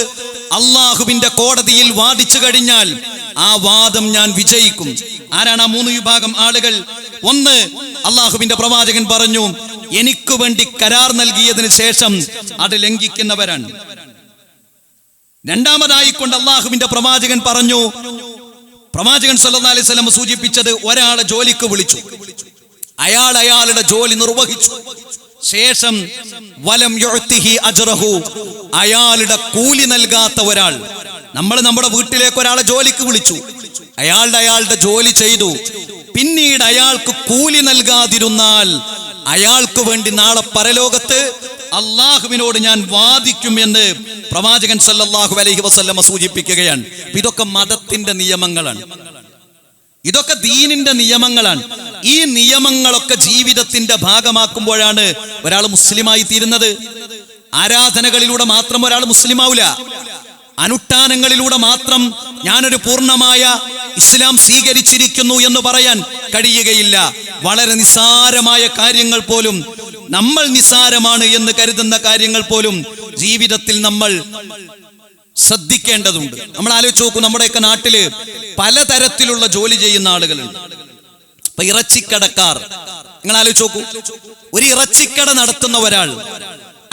[SPEAKER 1] അള്ളാഹുവിന്റെ കോടതിയിൽ വാദിച്ചു കഴിഞ്ഞാൽ ആ വാദം ഞാൻ വിജയിക്കും. ആരാണ് ആ മൂന്ന് വിഭാഗം ആളുകൾ? ഒന്ന് അള്ളാഹുവിന്റെ പ്രവാചകൻ പറഞ്ഞു എനിക്ക് വേണ്ടി കരാർ നൽകിയതിന് ശേഷം അത് ലംഘിക്കുന്നവരാണ്. രണ്ടാമതായിക്കൊണ്ട് അള്ളാഹുവിന്റെ പ്രവാചകൻ പറഞ്ഞു പ്രവാചകൻ സല്ലാ അലൈഹി വസല്ലം സൂചിപ്പിച്ചത് ഒരാളെ ജോലിക്ക് വിളിച്ചു. അയാൾ അയാളുടെ ജോലി നിർവഹിച്ചു. ശേഷം വലം യുഅ്തിഹി അജ്റഹു. അയാളുടെ കൂലി നൽകാത്ത ഒരാൾ. നമ്മൾ നമ്മുടെ വീട്ടിലേക്ക് ഒരാളെ ജോലിക്ക് വിളിച്ചു. അയാളുടെ അയാളുടെ ജോലി ചെയ്തു. പിന്നീട് അയാൾക്ക് കൂലി നൽകാതിരുന്നാൽ അയാൾക്ക് വേണ്ടി നാളെ പരലോകത്ത് അള്ളാഹുവിനോട് ഞാൻ വാദിക്കും എന്ന് പ്രവാചകൻ സല്ലല്ലാഹു അലൈഹി വസല്ലമ സൂചിപ്പിക്കുകയാണ്. ഇതൊക്കെ മതത്തിന്റെ നിയമങ്ങളാണ്. ഇതൊക്കെ ദീനിന്റെ നിയമങ്ങളാണ്. ഈ നിയമങ്ങളൊക്കെ ജീവിതത്തിന്റെ ഭാഗമാക്കുമ്പോഴാണ് ഒരാൾ മുസ്ലിമായി തീരുന്നത്. ആരാധനകളിലൂടെ മാത്രം ഒരാൾ മുസ്ലിമാവില്ല. അനുഷ്ഠാനങ്ങളിലൂടെ മാത്രം ഞാനൊരു പൂർണമായ ഇസ്ലാം സ്വീകരിച്ചിരിക്കുന്നു എന്ന് പറയാൻ കഴിയുകയില്ല. വളരെ നിസാരമായ കാര്യങ്ങൾ പോലും നമ്മൾ നിസാരമാണ് എന്ന് കരുതുന്ന കാര്യങ്ങൾ പോലും ജീവിതത്തിൽ നമ്മൾ ശ്രദ്ധിക്കേണ്ടതുണ്ട്. നമ്മൾ ആലോചിച്ച് നോക്കൂ നമ്മുടെയൊക്കെ നാട്ടിൽ പലതരത്തിലുള്ള ജോലി ചെയ്യുന്ന ആളുകളുണ്ട്. ഇപ്പൊ ഇറച്ചിക്കടക്കാർ. നിങ്ങൾ ആലോചിച്ച് നോക്കൂ ഒരു ഇറച്ചിക്കട നടത്തുന്ന ഒരാൾ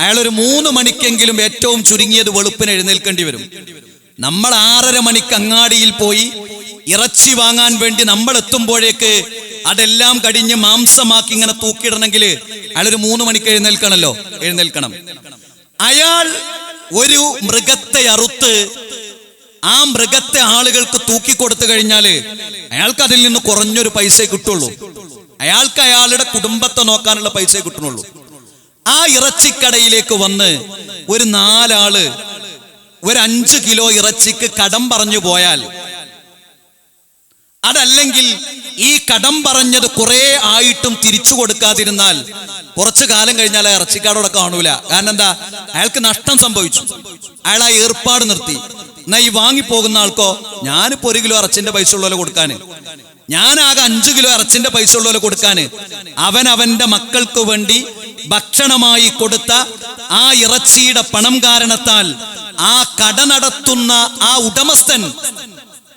[SPEAKER 1] അയാൾ ഒരു മൂന്ന് മണിക്കെങ്കിലും ഏറ്റവും ചുരുങ്ങിയത് വെളുപ്പിന് എഴുന്നേൽക്കേണ്ടി വരും. നമ്മൾ ആറര മണിക്ക് അങ്ങാടിയിൽ പോയി ഇറച്ചി വാങ്ങാൻ വേണ്ടി നമ്മൾ എത്തുമ്പോഴേക്ക് അതെല്ലാം കടിഞ്ഞ് മാംസമാക്കി ഇങ്ങനെ തൂക്കിയിടണമെങ്കിൽ അയാൾ ഒരു മൂന്ന് മണിക്ക് എഴുന്നേൽക്കണല്ലോ? എഴുന്നേൽക്കണം. അയാൾ ഒരു മൃഗത്തെ അറുത്ത് ആ മൃഗത്തെ ആളുകൾക്ക് തൂക്കി കൊടുത്തു കഴിഞ്ഞാൽ അയാൾക്ക് അതിൽ നിന്ന് കുറഞ്ഞൊരു പൈസ കിട്ടുള്ളൂ. അയാൾക്ക് അയാളുടെ കുടുംബത്തെ നോക്കാനുള്ള പൈസ കിട്ടുന്നുള്ളൂ. ആ ഇറച്ചിക്കടയിലേക്ക് വന്ന് ഒരു നാലാൾ ഒരു അഞ്ച് കിലോ ഇറച്ചിക്ക് കടം പറഞ്ഞു പോയാൽ അതല്ലെങ്കിൽ ഈ കടം പറഞ്ഞത് കുറെ ആയിട്ടും തിരിച്ചു കൊടുക്കാതിരുന്നാൽ കുറച്ചു കാലം കഴിഞ്ഞാൽ ആ ഇറച്ചിക്കാടോടെ കാണൂല. കാരണം എന്താ? അയാൾക്ക് നഷ്ടം സംഭവിച്ചു. അയാൾ ആ ഏർപ്പാട് നിർത്തി. എന്നാ ഈ വാങ്ങിപ്പോകുന്ന ആൾക്കോ ഞാനിപ്പോ ഒരു കിലോ ഇറച്ചിന്റെ പൈസ ഉള്ളവരെ കൊടുക്കാന്. ഞാനാകെ അഞ്ചു കിലോ ഇറച്ചിന്റെ പൈസ ഉള്ളവരെ കൊടുക്കാന്. അവൻ അവന്റെ മക്കൾക്ക് വേണ്ടി ഭക്ഷണമായി കൊടുത്ത ആ ഇറച്ചിയുടെ പണം കാരണത്താൽ ആ കട നടത്തുന്ന ആ ഉടമസ്ഥൻ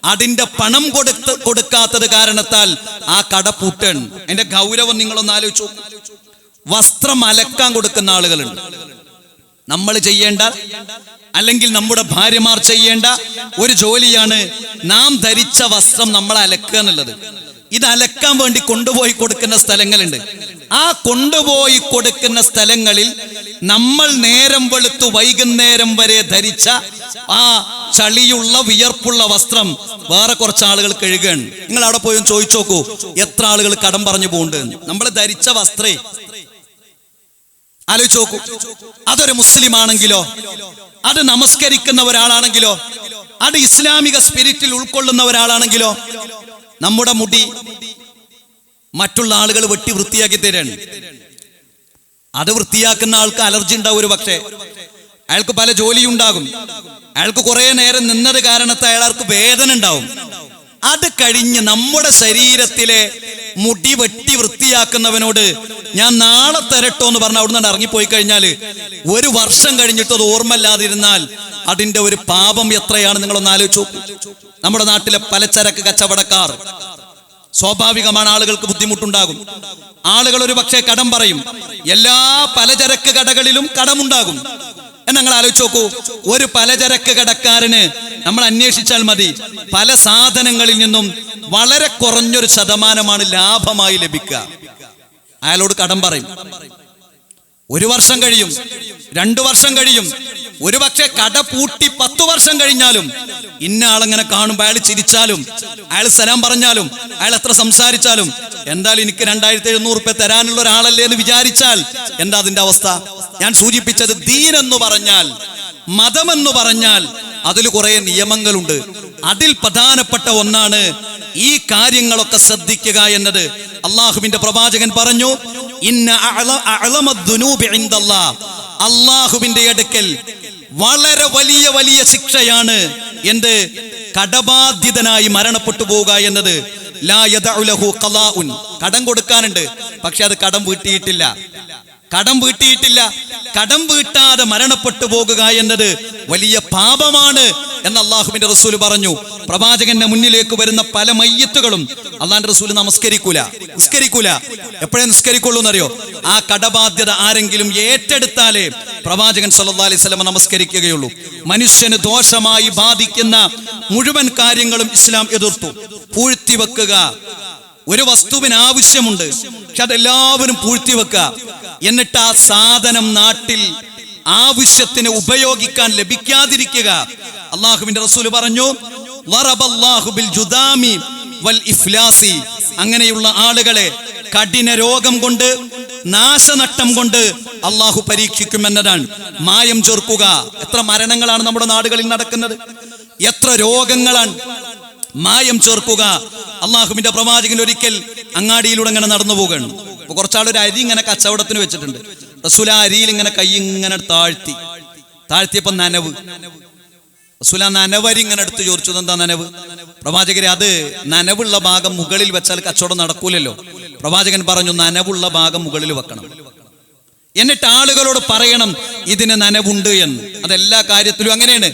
[SPEAKER 1] അതിന്റെ പണം കൊടുത്ത് കൊടുക്കാത്തത് കാരണത്താൽ ആ കട പൂട്ടൺ. എന്റെ ഗൗരവം നിങ്ങളൊന്ന് ആലോചിച്ചു വസ്ത്രം അലക്കാൻ കൊടുക്കുന്ന ആളുകളുണ്ട്. നമ്മൾ ചെയ്യേണ്ട അല്ലെങ്കിൽ നമ്മുടെ ഭാര്യമാർ ചെയ്യേണ്ട ഒരു ജോലിയാണ് നാം ധരിച്ച വസ്ത്രം നമ്മൾ അലക്കുക എന്നുള്ളത്. ഇത് അലക്കാൻ വേണ്ടി കൊണ്ടുപോയി കൊടുക്കുന്ന സ്ഥലങ്ങളുണ്ട്. ആ കൊണ്ടുപോയി കൊടുക്കുന്ന സ്ഥലങ്ങളിൽ നമ്മൾ നേരം വെളുത്തു വൈകുന്നേരം വരെ ധരിച്ച ആ ചളിയുള്ള വിയർപ്പുള്ള വസ്ത്രം വേറെ കുറച്ച് ആളുകൾ കഴുകുകയാണ് നിങ്ങൾ അവിടെ പോയി ചോദിച്ചു നോക്കൂ എത്ര ആളുകൾ കടം പറഞ്ഞു പോകുന്നുണ്ട് നമ്മൾ ധരിച്ച വസ്ത്രേ. ആലോചിച്ച് നോക്കൂ അതൊരു മുസ്ലിം ആണെങ്കിലോ അത് നമസ്കരിക്കുന്ന ഒരാളാണെങ്കിലോ? അത് ഇസ്ലാമിക സ്പിരിറ്റിൽ ഉൾക്കൊള്ളുന്ന ഒരാളാണെങ്കിലോ? നമ്മുടെ മുടി മറ്റുള്ള ആളുകൾ വെട്ടി വൃത്തിയാക്കി തരാണ് അത് വൃത്തിയാക്കുന്ന ആൾക്ക് അലർജി ഉണ്ടാവും ഒരു പക്ഷേ. അയാൾക്ക് പല ജോലിയുണ്ടാകും അയാൾക്ക് കുറെ നേരം നിന്നത് കാരണത്തെ അയാൾക്ക് വേദന ഉണ്ടാവും. അത് കഴിഞ്ഞ് നമ്മുടെ ശരീരത്തിലെ മുടി വെട്ടി വൃത്തിയാക്കുന്നവനോട് ഞാൻ നാളെ തരട്ടോ എന്ന് പറഞ്ഞ അവിടുന്ന് ഇറങ്ങിപ്പോയി കഴിഞ്ഞാൽ ഒരു വർഷം കഴിഞ്ഞിട്ട് അത് ഓർമ്മല്ലാതിരുന്നാൽ അതിന്റെ ഒരു പാപം എത്രയാണ് നിങ്ങളൊന്ന് ആലോചിച്ചു നമ്മുടെ നാട്ടിലെ പലചരക്ക് കച്ചവടക്കാർ സ്വാഭാവികമാണ് ആളുകൾക്ക് ബുദ്ധിമുട്ടുണ്ടാകും. ആളുകൾ ഒരു പക്ഷേ കടം പറയും. എല്ലാ പലചരക്ക് കടകളിലും കടമുണ്ടാകും. എന്ന് നിങ്ങൾ ആലോചിച്ച് നോക്കൂ. ഒരു പലചരക്ക് കടക്കാരന് നമ്മൾ അന്വേഷിച്ചാൽ മതി. പല സാധനങ്ങളിൽ നിന്നും വളരെ കുറഞ്ഞൊരു ശതമാനമാണ് ലാഭമായി ലഭിക്കുക. അയാളോട് കടം പറയും. ഒരു വർഷം കഴിയും. രണ്ടു വർഷം കഴിയും. ഒരു പക്ഷെ കട പൂട്ടി പത്തു വർഷം കഴിഞ്ഞാലും ഇന്ന ആളങ്ങനെ കാണുമ്പോൾ അയാൾ ചിരിച്ചാലും അയാൾ സലാം പറഞ്ഞാലും അയാൾ എത്ര സംസാരിച്ചാലും എന്തായാലും എനിക്ക് രണ്ടായിരത്തി എഴുന്നൂറ് റുപ്യ തരാനുള്ള ഒരാളല്ലേ എന്ന് വിചാരിച്ചാൽ എന്താ അതിന്റെ അവസ്ഥ? ഞാൻ സൂചിപ്പിച്ചത് ദീൻ എന്ന് പറഞ്ഞാൽ മതമെന്ന് പറഞ്ഞാൽ അതിൽ കുറെ നിയമങ്ങളുണ്ട്. അതിൽ പ്രധാനപ്പെട്ട ഒന്നാണ് ഈ കാര്യങ്ങളൊക്കെ ശ്രദ്ധിക്കുക എന്നത്. അള്ളാഹുവിന്റെ പ്രവാചകൻ പറഞ്ഞു ഇന്ന. അള്ളാഹുവിന്റെ അടുക്കൽ വളരെ വലിയ വലിയ ശിക്ഷയാണ് എന്ത് കടബാധ്യതനായി മരണപ്പെട്ടു പോവുക എന്നത്. ലാ യദഉലഹു ഖലാഉൻ. കടം കൊടുക്കാനുണ്ട്. പക്ഷെ അത് കടം വീട്ടിയിട്ടില്ല. കടം വീട്ടിയിട്ടില്ല. കടം വീട്ടാതെ മരണപ്പെട്ടു പോകുക എന്നത് വലിയ പാപമാണ് എന്ന് അള്ളാഹുവിന്റെ റസൂൽ പറഞ്ഞു. പ്രവാചകന്റെ മുന്നിലേക്ക് വരുന്ന പല മയ്യത്തുകളും അള്ളാന്റെ റസൂൽ നമസ്കരിക്കൂല. നിസ്കരിക്കൂല. എപ്പോഴേ നിസ്കരിക്കുള്ളൂ എന്നറിയോ? ആ കടബാധ്യത ആരെങ്കിലും ഏറ്റെടുത്താലേ പ്രവാചകൻ സല്ലാ അലൈഹി വസല്ലം നമസ്കരിക്കുകയുള്ളൂ. മനുഷ്യന് ദോഷമായി ബാധിക്കുന്ന മുഴുവൻ കാര്യങ്ങളും ഇസ്ലാം എതിർത്തു. പൂഴ്ത്തി വെക്കുക. ഒരു വസ്തുവിന് ആവശ്യമുണ്ട്. പക്ഷെ അതെല്ലാവരും പൂഴ്ത്തി വെക്കുക. എന്നിട്ട് ആ സാധനം നാട്ടിൽ ആവശ്യത്തിന് ഉപയോഗിക്കാൻ ലഭിക്കാതിരിക്കുക. അള്ളാഹുവിന്റെ റസൂൽ പറഞ്ഞു "വറബല്ലാഹു ബിൽ ജുദാമി വൽ ഇഫ്ലാസി." അങ്ങനെയുള്ള ആളുകളെ കഠിന രോഗം കൊണ്ട് നാശനഷ്ടം കൊണ്ട് അള്ളാഹു പരീക്ഷിക്കുമെന്നതാണ്. മായം ചേർക്കുക. എത്ര മരണങ്ങളാണ് നമ്മുടെ നാടുകളിൽ നടക്കുന്നത്? എത്ര രോഗങ്ങളാണ്? മായം ചേർക്കുക. അള്ളാഹുവിന്റെ പ്രവാചകൻ ഒരിക്കൽ അങ്ങാടിയിലൂടെ ഇങ്ങനെ നടന്നു പോവുകയാണ്. അപ്പൊ കുറച്ചാളൊരു അരി ഇങ്ങനെ കച്ചവടത്തിന് വെച്ചിട്ടുണ്ട്. റസൂൽ ആ അരിയിൽ ഇങ്ങനെ കൈ ഇങ്ങനെ താഴ്ത്തി. താഴ്ത്തിയപ്പോ നനവ്. റസൂല നനവരി ഇങ്ങനെ എടുത്ത് ചോദിച്ചത് എന്താ നനവ്? പ്രവാചകരെ അത് നനവുള്ള ഭാഗം മുകളിൽ വെച്ചാൽ കച്ചവടം നടക്കൂലല്ലോ. പ്രവാചകൻ പറഞ്ഞു നനവുള്ള ഭാഗം മുകളിൽ വെക്കണം. എന്നിട്ട് ആളുകളോട് പറയണം ഇതിന് നനവുണ്ട് എന്ന്. അതെല്ലാ കാര്യത്തിലും അങ്ങനെയാണ്.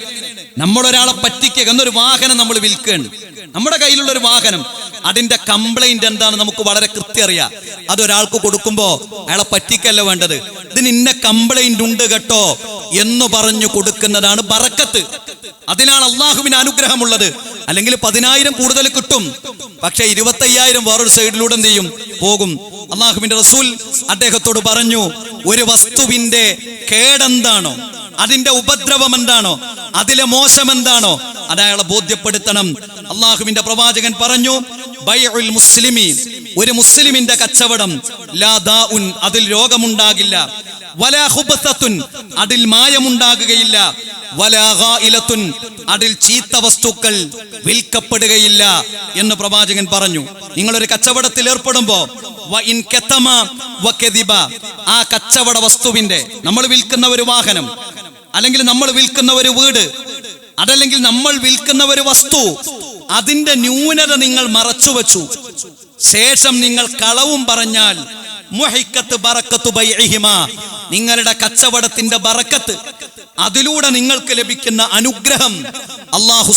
[SPEAKER 1] നമ്മളൊരാളെ പറ്റിക്കുക എന്നൊരു വാഹനം നമ്മൾ വിൽക്കുകയാണ്. നമ്മുടെ കയ്യിലുള്ള ഒരു വാഹനം അതിന്റെ കംപ്ലൈന്റ് എന്താണ് നമുക്ക് വളരെ കൃത്യം അറിയാം. അതൊരാൾക്ക് കൊടുക്കുമ്പോ അയാളെ പറ്റിക്കല്ല വേണ്ടത്? ഇതിന് ഇന്ന കംപ്ലൈന്റ് ഉണ്ട് കേട്ടോ എന്ന് പറഞ്ഞു കൊടുക്കുന്നതാണ് ബറക്കത്ത്. അതിനാണ് അള്ളാഹുവിന് അനുഗ്രഹമുള്ളത്. അല്ലെങ്കിൽ പതിനായിരം കൂടുതൽ കിട്ടും. പക്ഷെ ഇരുപത്തയ്യായിരം വേറൊരു സൈഡിലൂടെ എന്ത് ചെയ്യും? പോകും. അള്ളാഹുവിന്റെ റസൂൽ അദ്ദേഹത്തോട് പറഞ്ഞു ഒരു വസ്തുവിന്റെ കേടെന്താണോ അതിന്റെ ഉപദ്രവം എന്താണോ? അതിലെ മോശം എന്താണോ? അത് അയാളെ ബോധ്യപ്പെടുത്തണം. അള്ളാഹുവിന്റെ പ്രവാചകൻ പറഞ്ഞു ബൈഉൽ മുസ്ലിമി ഒരു മുസ്ലിമിന്റെ കച്ചവടം ലാദാഉൻ അതിൽ രോഗമുണ്ടാകില്ല. വലാ ഖുബസത്തുൻ അതിൽ മായമുണ്ടാകുകയില്ല. വലാഹായിലത്തുൻ അതിൽ ചീത്ത വസ്തുക്കൾ വിൽക്കപ്പെടുകയില്ല. എന്ന് പ്രവാചകൻ പറഞ്ഞു. നിങ്ങളൊരു കച്ചവടത്തിൽ ഏർപ്പെടുമ്പോ ആ കച്ചവട വസ്തുവിന്റെ നമ്മൾ വിൽക്കുന്ന ഒരു വാഹനം അല്ലെങ്കിൽ നമ്മൾ വിൽക്കുന്ന ഒരു വീട് അതല്ലെങ്കിൽ നമ്മൾ വിൽക്കുന്ന ഒരു വസ്തു അതിന്റെ ന്യൂനത നിങ്ങൾ മറച്ചു വച്ചു. ശേഷം നിങ്ങൾ കളവും പറഞ്ഞാൽ മുഹിക്കത്ത് ബറക്കത്ത് നിങ്ങളുടെ കച്ചവടത്തിന്റെ ബറക്കത്ത്. അതിലൂടെ നിങ്ങൾക്ക് ലഭിക്കുന്ന അനുഗ്രഹം അള്ളാഹു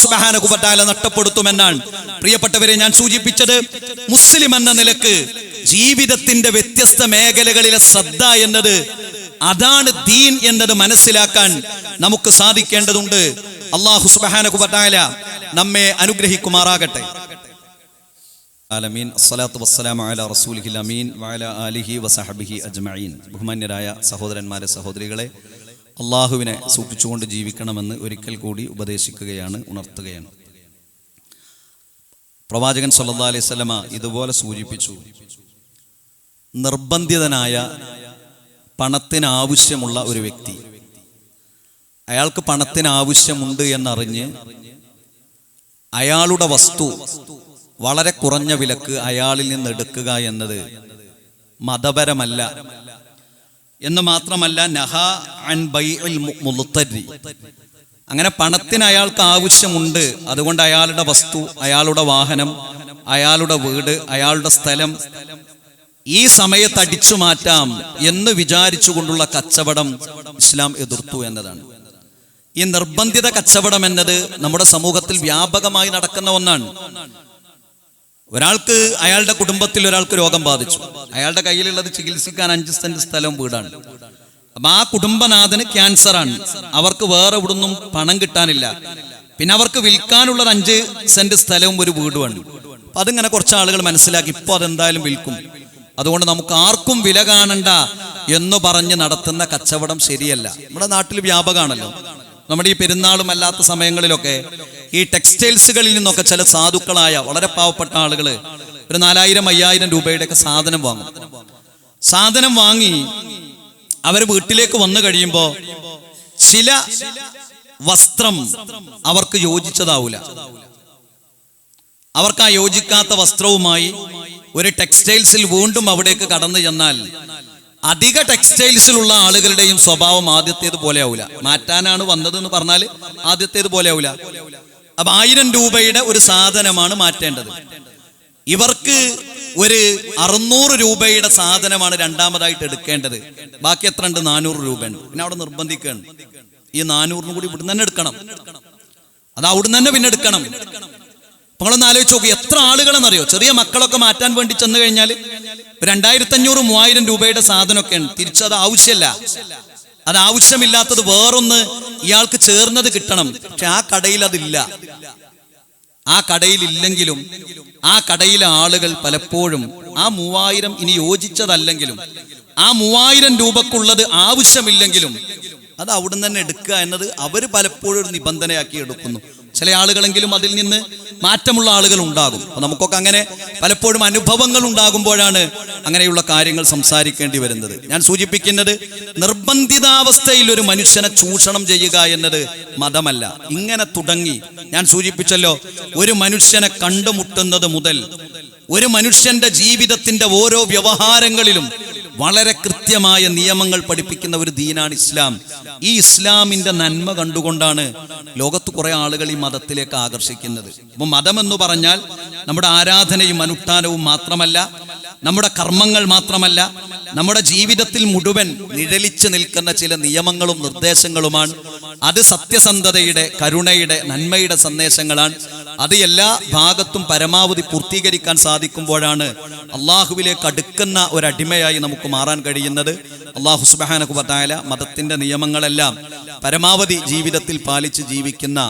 [SPEAKER 1] തആല നഷ്ടപ്പെടുത്തുമെന്നാണ്. പ്രിയപ്പെട്ടവരെ ഞാൻ സൂചിപ്പിച്ചത് മുസ്ലിം എന്ന നിലയ്ക്ക് ജീവിതത്തിന്റെ വ്യത്യസ്ത മേഖലകളിലെ ശ്രദ്ധ എന്നത് അതാണ് ദീൻ എന്നത് മനസ്സിലാക്കാൻ നമുക്ക് സാധിക്കേണ്ടതുണ്ട്. അള്ളാഹു വ നമ്മെ അനുഗ്രഹിക്കുമാറാകട്ടെ. അമീൻ ബഹുമാന്യരായ സഹോദരന്മാരെ സഹോദരികളെ അള്ളാഹുവിനെ സൂക്ഷിച്ചുകൊണ്ട് ജീവിക്കണമെന്ന് ഒരിക്കൽ കൂടി ഉപദേശിക്കുകയാണ് ഉണർത്തുകയാണ്. പ്രവാചകൻ സല്ലാ അലൈഹി വസല്ലമ ഇതുപോലെ സൂചിപ്പിച്ചു. നിർബന്ധിതനായ പണത്തിന് ആവശ്യമുള്ള ഒരു വ്യക്തി. അയാൾക്ക് പണത്തിന് ആവശ്യമുണ്ട് എന്നറിഞ്ഞ് അയാളുടെ വസ്തു വളരെ കുറഞ്ഞ വിലക്ക് അയാളിൽ നിന്ന് എടുക്കുക എന്നത് മതപരമല്ല. എന്ന് മാത്രമല്ല നഹ അൻ മു- മുളുത്തരി അങ്ങനെ പണത്തിന് അയാൾക്ക് ആവശ്യമുണ്ട്. അതുകൊണ്ട് അയാളുടെ വസ്തു അയാളുടെ വാഹനം അയാളുടെ വീട് അയാളുടെ സ്ഥലം ഈ സമയത്ത് അടിച്ചു മാറ്റാം എന്ന് വിചാരിച്ചുകൊണ്ടുള്ള കച്ചവടം ഇസ്ലാം എതിർത്തു എന്നതാണ്. ഈ നിർബന്ധിത കച്ചവടം എന്നത് നമ്മുടെ സമൂഹത്തിൽ വ്യാപകമായി നടക്കുന്ന ഒന്നാണ്. ഒരാൾക്ക് അയാളുടെ കുടുംബത്തിൽ ഒരാൾക്ക് രോഗം ബാധിച്ചു. അയാളുടെ കയ്യിലുള്ളത് ചികിത്സിക്കാൻ അഞ്ച് സെന്റ് സ്ഥലവും വീടാണ്. അപ്പൊ ആ കുടുംബനാഥന് ക്യാൻസർ ആണ് അവർക്ക് വേറെ ഇവിടുന്നും പണം കിട്ടാനില്ല. പിന്നെ അവർക്ക് വിൽക്കാനുള്ള അഞ്ച് സെന്റ് സ്ഥലവും ഒരു വീടുമാണ്. അപ്പൊ അതിങ്ങനെ കുറച്ച് ആളുകൾ മനസ്സിലാക്കി ഇപ്പൊ അതെന്തായാലും വിൽക്കും. അതുകൊണ്ട് നമുക്ക് ആർക്കും വില കാണണ്ട എന്ന് പറഞ്ഞ് നടത്തുന്ന കച്ചവടം ശരിയല്ല. നമ്മുടെ നാട്ടിൽ വ്യാപകമാണല്ലോ. നമ്മുടെ ഈ പെരുന്നാളും അല്ലാത്ത സമയങ്ങളിലൊക്കെ ഈ ടെക്സ്റ്റൈൽസുകളിൽ നിന്നൊക്കെ ചില സാധുക്കളായ വളരെ പാവപ്പെട്ട ആളുകൾ ഒരു നാലായിരം അയ്യായിരം രൂപയുടെ ഒക്കെ സാധനം വാങ്ങും. സാധനം വാങ്ങി അവർ വീട്ടിലേക്ക് വന്നു കഴിയുമ്പോൾ ചില വസ്ത്രം അവർക്ക് യോജിച്ചതാവൂല. അവർക്ക് ആ യോജിക്കാത്ത വസ്ത്രവുമായി ഒരു ടെക്സ്റ്റൈൽസിൽ വീണ്ടും അവിടേക്ക് കടന്നു ചെന്നാൽ അധിക ടെക്സ്റ്റൈൽസിലുള്ള ആളുകളുടെയും സ്വഭാവം ആദ്യത്തേത് പോലെ ആവില്ല മാറ്റാനാണ് വന്നത് എന്ന് പറഞ്ഞാൽ ആദ്യത്തേത് പോലെ ആവില്ല അപ്പൊ ആയിരം രൂപയുടെ ഒരു സാധനമാണ് മാറ്റേണ്ടത്. ഇവർക്ക് ഒരു അറുന്നൂറ് രൂപയുടെ സാധനമാണ് രണ്ടാമതായിട്ട് എടുക്കേണ്ടത്. ബാക്കി എത്ര ഉണ്ട്? നാനൂറ് രൂപയുണ്ട്. പിന്നെ അവിടെ നിർബന്ധിക്കുകയാണ് ഈ നാനൂറിനും കൂടി ഇവിടുന്ന് തന്നെ എടുക്കണം. അത് അവിടുന്ന് തന്നെ പിന്നെ എടുക്കണം. നിങ്ങളൊന്ന് ആലോചിച്ച് നോക്കൂ എത്ര ആളുകളെന്നറിയോ? ചെറിയ മക്കളൊക്കെ മാറ്റാൻ വേണ്ടി ചെന്ന് കഴിഞ്ഞാൽ രണ്ടായിരത്തി അഞ്ഞൂറ് മൂവായിരം രൂപയുടെ സാധനമൊക്കെയാണ്. തിരിച്ചത് ആവശ്യമല്ല അത് ആവശ്യമില്ലാത്തത് വേറൊന്ന് ഇയാൾക്ക് ചേർന്നത് കിട്ടണം. പക്ഷെ ആ കടയിൽ അതില്ല. ആ കടയിൽ ഇല്ലെങ്കിലും ആ കടയിലെ ആളുകൾ പലപ്പോഴും ആ മൂവായിരം ഇനി യോജിച്ചതല്ലെങ്കിലും ആ മൂവായിരം രൂപക്കുള്ളത് ആവശ്യമില്ലെങ്കിലും അത് അവിടുന്ന് തന്നെ എടുക്കുക എന്നത് അവർ പലപ്പോഴും ഒരു നിബന്ധനയാക്കി എടുക്കുന്നു. ചില ആളുകളെങ്കിലും അതിൽ നിന്ന് മാറ്റമുള്ള ആളുകൾ ഉണ്ടാകും അപ്പൊ നമുക്കൊക്കെ അങ്ങനെ പലപ്പോഴും അനുഭവങ്ങൾ ഉണ്ടാകുമ്പോഴാണ് അങ്ങനെയുള്ള കാര്യങ്ങൾ സംസാരിക്കേണ്ടി വരുന്നത്. ഞാൻ സൂചിപ്പിക്കുന്നത് നിർബന്ധിതാവസ്ഥയിൽ ഒരു മനുഷ്യനെ ചൂഷണം ചെയ്യുക എന്നത് മതമല്ല. ഇങ്ങനെ തുടങ്ങി. ഞാൻ സൂചിപ്പിച്ചല്ലോ ഒരു മനുഷ്യനെ കണ്ടുമുട്ടുന്നത് മുതൽ ഒരു മനുഷ്യന്റെ ജീവിതത്തിന്റെ ഓരോ വ്യവഹാരങ്ങളിലും വളരെ കൃത്യമായ നിയമങ്ങൾ പഠിപ്പിക്കുന്ന ഒരു ദീനാണ് ഇസ്ലാം. ഈ ഇസ്ലാമിന്റെ നന്മ കണ്ടുകൊണ്ടാണ് ലോകത്ത് കുറെ ആളുകൾ ഈ മതത്തിലേക്ക് ആകർഷിക്കുന്നത്. അപ്പൊ മതം എന്ന് പറഞ്ഞാൽ നമ്മുടെ ആരാധനയും അനുഷ്ഠാനവും മാത്രമല്ല നമ്മുടെ കർമ്മങ്ങൾ മാത്രമല്ല നമ്മുടെ ജീവിതത്തിൽ മുഴുവൻ നിഴലിച്ചു നിൽക്കുന്ന ചില നിയമങ്ങളും നിർദ്ദേശങ്ങളുമാണ്. അത് സത്യസന്ധതയുടെ കരുണയുടെ നന്മയുടെ സന്ദേശങ്ങളാണ്. അത് എല്ലാ ഭാഗത്തും പരമാവധി പൂർത്തീകരിക്കാൻ സാധിക്കുമ്പോഴാണ് അള്ളാഹുവിലേക്ക് അടുക്കുന്ന ഒരു അടിമയായി നമുക്ക് മാറാൻ കഴിയുന്നത്. അള്ളാഹു സുബാനകുബത്തായ മതത്തിന്റെ നിയമങ്ങളെല്ലാം പരമാവധി ജീവിതത്തിൽ പാലിച്ച് ജീവിക്കുന്ന